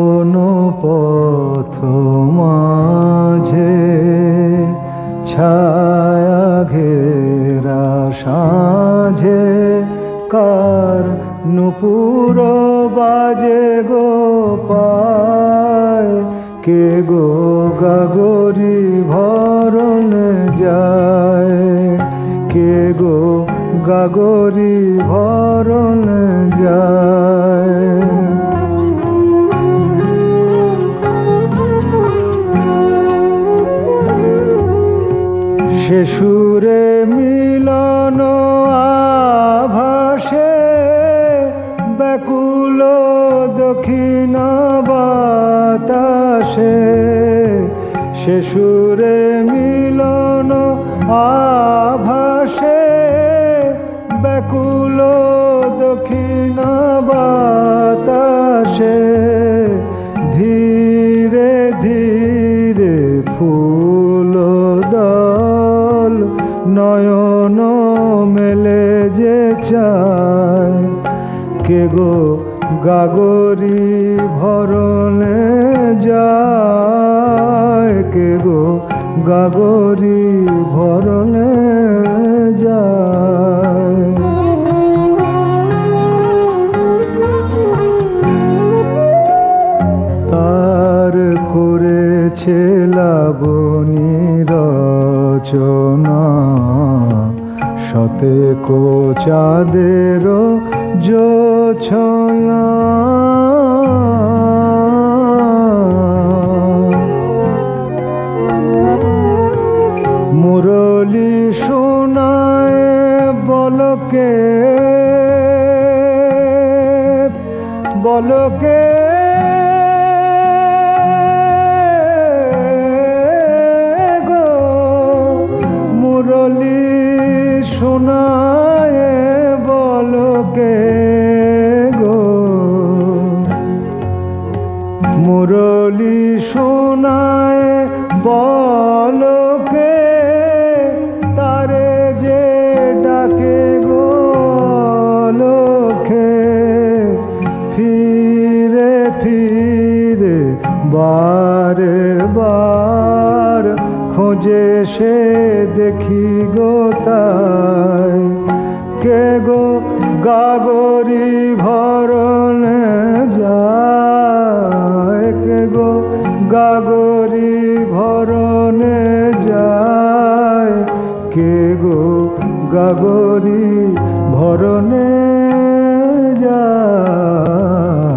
কোনো পথ মাঝে ছায়া ঘেরা সাঁঝে। কার নুপুর বাজে গো পায়? কে গো গাগরি ভরণ যায়? কে গো গাগরি সুরে মিলন আভাসে ব্যাকুল দক্ষিণ বাতাসে। সুরে মিলন আভাসে ব্যাকুল নয়ন মেলে যে চায়। কে গো গাগরি ভরণে যায়? কে গো গাগরি ভরণে যায়? তার করেছে লাবণী রচনা। সতে চাঁদের জোছনা মুরলি শোনায় বলকে বলকে শোনায় বলকে গো? মুরলি শোনায় বলকে তারে যে ডাকে গো লোকে ফিরে খোঁজে সে দেখি গো তাই। কে গো গাগরি ভরণে যায়? কে গো গাগরি ভরণে যায়? কে গো গাগরি ভরণে যায়?